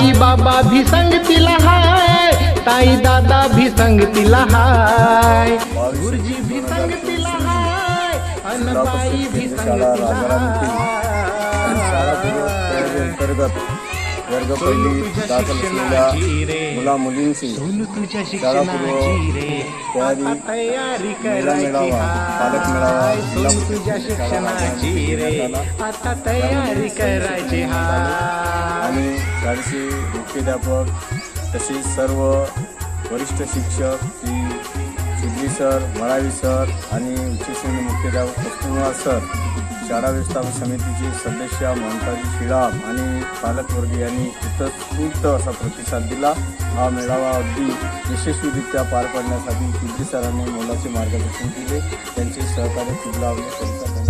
ताई बाबा भी संगतीला हाय ताई दादा भी संगतीला हाय। गुरुजी भी संग तिलहाय अनबाई भी संग वर्ग पहिली दाखल असलेल्या मुला मुलींशी तयारी महिला पालक आता तयारी करायची हा शाळेचे मुख्याध्यापक तसेच सर्व वरिष्ठ शिक्षक श्री सिद्धी सर मळावी सर आणि उच्च श्रेणी मुख्याध्यापक कस्तुरवार सर शाळा व्यवस्थापन समितीचे सदस्य ममताजी शिळाम आणि पालकवर्ग यांनी उत्स्फूर्त असा प्रतिसाद दिला. हा मेळावा अगदी यशस्वीरित्या पार पाडण्यासाठी सिद्धी सरांनी मोलाचे मार्गदर्शन केले. त्यांचे सहकार्य खूप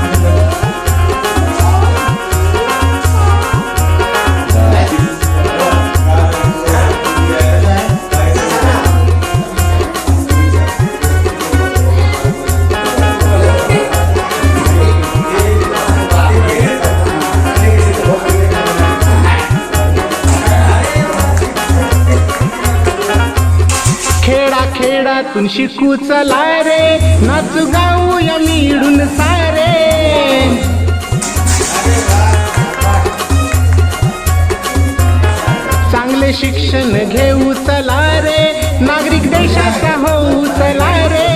घरातून शिकू चला रे. नाचू गाऊया मिळून सारे. चांगले शिक्षण घेऊ चला रे. नागरिक देशाचा होऊ चला रे.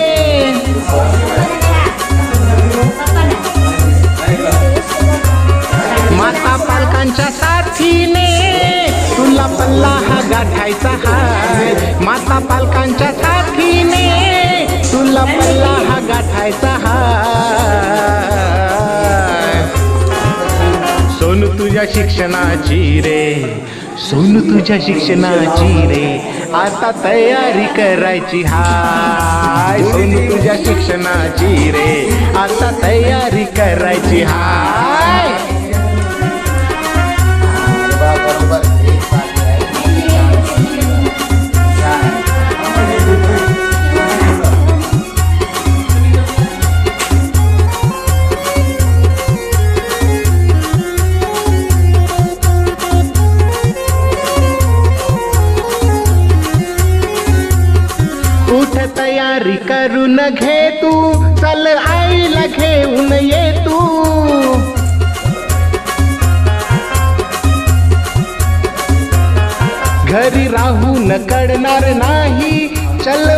माता पालकांच्या साथीने तुला पल्ला हा गाठायचा हाय माता पालकांच्या साथी तुला मला हा गाठायचा हा सोनू तुझ्या शिक्षणाची रे सोनू तुझ्या शिक्षणाची रे आता तयारी करायची हाय. सोनू तुझ्या शिक्षणाची रे आता तयारी करायची हाय. तयारी करून घे तू. चल आईला घेऊन ये तू. घरी राहून कडणार नाही. चल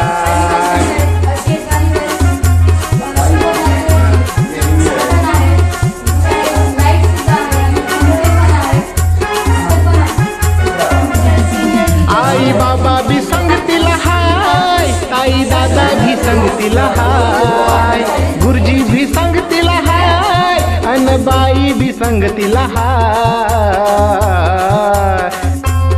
सांगतील हाय. गुरुजी भी सांगतील हाय. अन बाई भी सांगतील हाय.